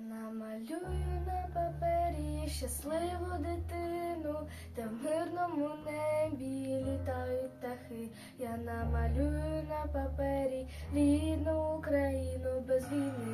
Намалюю на папері щасливу дитину, та в мирному небі літають птахи. Я намалюю на папері рідну Україну без війни.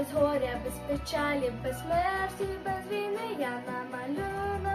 без горя, без печалі, без смерті, без війни. Я намалюю